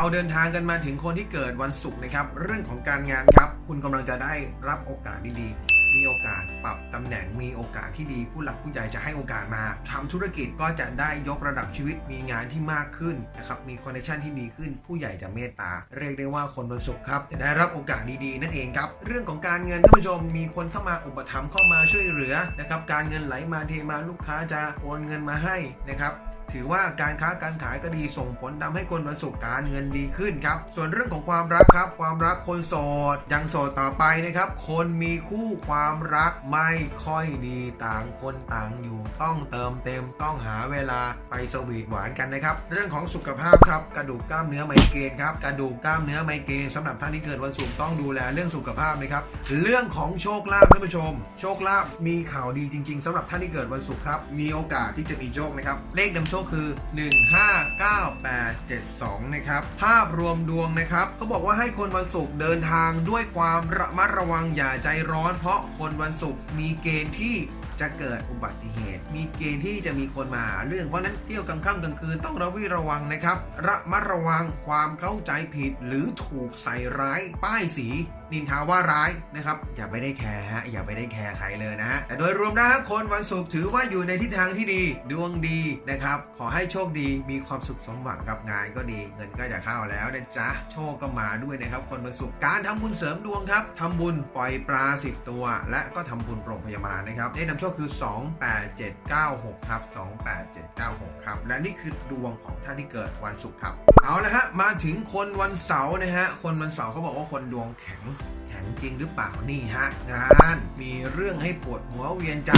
เราเดินทางกันมาถึงคนที่เกิดวันศุกร์นะครับ เรื่องของการงานครับ คุณกำลังจะได้รับโอกาสดีๆ มีโอกาสปรับตำแหน่ง มีโอกาสที่ดี ผู้หลักผู้ใหญ่จะให้โอกาสมาทำธุรกิจก็จะได้ยกระดับชีวิต มีงานที่มากขึ้นนะครับ มีคอนเนคชั่นที่ดีขึ้น ผู้ใหญ่จะเมตตา เรียกได้ว่าคนวันศุกร์ครับจะได้รับโอกาสดีๆ นั่นเองครับ เรื่องของการเงินท่านผู้ชม มีคนเข้ามาอุปถัมภ์เข้ามาช่วยเหลือนะครับ การเงินไหลมาเทมาลูกค้าจะโอนเงินมาให้นะครับ ถือว่าการค้าการขายก็ดีส่งผลทำให้คนวันศุกร์การเงินดีขึ้นครับ ส่วนเรื่องของความรักครับ ความรักคนโสดยังโสดต่อไปนะครับ คนมีคู่ความรักไม่ค่อยดีต่างคนต่างอยู่ ต้องเติมเต็มต้องหาเวลาไปสวีทหวานกันนะครับ เรื่องของสุขภาพครับกระดูกกล้ามเนื้อไมเกรนครับกระดูกกล้ามเนื้อไมเกรนสำหรับท่านที่เกิดวันศุกร์ต้องดูแลเรื่องสุขภาพนะครับเรื่องของโชคลาภท่านผู้ชม โชคลาภมีข่าวดีจริง ๆสำหรับท่านที่เกิดวันศุกร์ครับมีโอกาสที่จะมีโชคนะครับเลขนำโชคก็คือ 159872 นะครับ ภาพรวมดวงนะครับเขาบอกว่าให้คนวันศุกร์เดินทางด้วยความระมัดระวังอย่าใจร้อน เพราะคนวันศุกร์มีเกณฑ์ที่จะเกิดอุบัติเหตุ มีเกณฑ์ที่จะมีคนมาหาเรื่อง เพราะฉะนั้นเที่ยวกลางค่ำกลางคืนต้องระวิระวังนะครับ ระมัดระวังความเข้าใจผิดหรือถูกใส่ร้ายป้ายสี นินทาว่าร้ายนะครับอย่าไปได้แคร์ฮะอย่าไปได้แคร์ใครเลยนะฮะแต่โดยรวมนะฮะคนวันศุกร์ถือว่าอยู่ในทิศทางที่ดีดวงดีนะครับขอให้โชคดีมีความสุขสมหวังกับงานก็ดี เงินก็จะเข้าแล้วนะจ๊ะโชคก็มาด้วยนะครับคนวันศุกร์การทำบุญเสริมดวงครับทำบุญปล่อยปลาสิบตัว และก็ทำบุญโรงพยาบาลนะครับเลขนำโชคคือ 28796ครับ28796ครับและนี่คือดวงของท่านที่เกิดวันศุกร์ครับเอาละฮะมาถึงคนวันเสาร์นะฮะคนวันเสาร์เขาบอกว่าคนดวงแข็งแข็งจริงหรือเปล่านี่ฮะงานมีเรื่องให้ปวดหัวเวียนใจ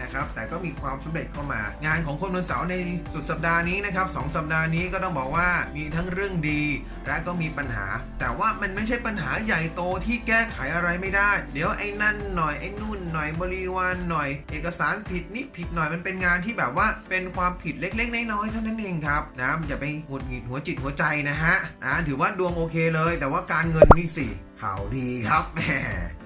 นะครับ แต่ก็มีความสำเร็จเข้ามา งานของคนวันเสาร์ในสุดสัปดาห์นี้นะครับสองสัปดาห์นี้ก็ต้องบอกว่ามีทั้งเรื่องดี และก็มีปัญหา แต่ว่ามันไม่ใช่ปัญหาใหญ่โตที่แก้ไขอะไรไม่ได้ เดี๋ยวไอ้นั่นหน่อยไอ้นู่นหน่อยบริวารหน่อย เอกสารผิดนิดผิดหน่อยมันเป็นงานที่แบบว่าเป็นความผิดเล็กๆน้อยๆเท่านั้นเองครับนะอย่าไปหงุดหงิดหัวจิตหัวใจนะฮะนะถือว่าดวงโอเคเลย แต่ว่าการเงินนี่สิข่าวดีครับแหม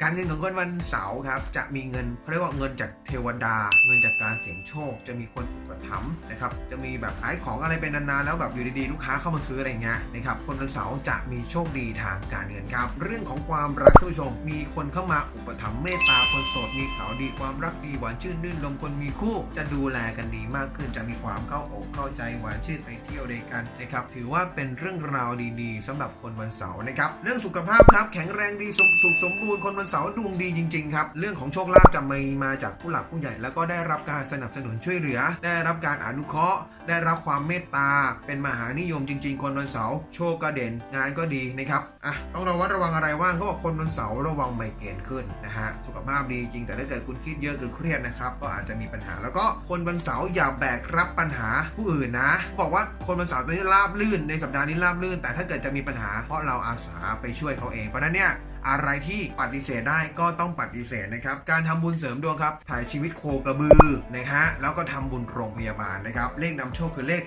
การเงินของคนวันเสาร์ครับจะมีเงินเขาเรียกว่าเงินจากเทวดาเงินจากการเสี่ยงโชค จะมีคนอุปถัมภ์นะครับจะมีแบบขายของอะไรเป็นนานๆแล้วแบบอยู่ดีๆลูกค้าเข้ามาซื้ออะไรเงี้ยนะครับคนวันเสาร์จะมีโชคดีทางการเงินครับ เรื่องของความรักท่านผู้ชม มีคนเข้ามาอุปถัมภ์เมตตาคนโสดมีข่าวดีความรักดีหวานชื่นรื่นลมคนมีคู่ จะดูแลกันดีมากขึ้นจะมีความเข้าอกเข้าใจหวานชื่นไปเที่ยวด้วยกันนะครับถือว่าเป็นเรื่องราวดีๆสำหรับคนวันเสาร์นะครับเรื่องสุขภาพครับแข็งแรงดีสุขสมบูรณ์คนวันเสาร์ดวงดีจริงๆครับเรื่องของโชคลาภจะมีมาจากผู้หลักผู้ใหญ่แล้วก็ได้รับการสนับสนุนช่วยเหลือ ได้รับการอนุเคราะห์ ได้รับความเมตตา เป็นมหานิยมจริง ๆ คนวันเสาร์โชคก็เด่นงานก็ดีนะครับอะต้องระวัดระวังอะไรว่างเขาบอกคนวันเสาร์ระวังไมเกรนขึ้นนะฮะสุขภาพดีจริงแต่ถ้าเกิดคุณคิดเยอะหรือเครียดนะครับก็อาจจะมีปัญหาแล้วก็คนวันเสาร์อย่าแบกรับปัญหาผู้อื่นนะ บอกว่าคนวันเสาร์ตอนนี้ราบลื่นในสัปดาห์นี้ราบลื่น แต่ถ้าเกิดจะมีปัญหาเพราะเราอาสาไปช่วยเขาเองเพราะฉะนั้นเนี่ย อะไรที่ปฏิเสธได้ก็ต้องปฏิเสธนะครับ การทำบุญเสริมดวงครับถ่ายชีวิตโคกระบือนะฮะแล้วก็ทำบุญโรงพยาบาลนะครับ เลขนำโชคคือเลข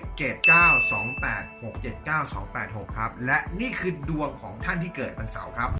79286 79286 ครับ และนี่คือดวงของท่านที่เกิดวันเสาร์ครับ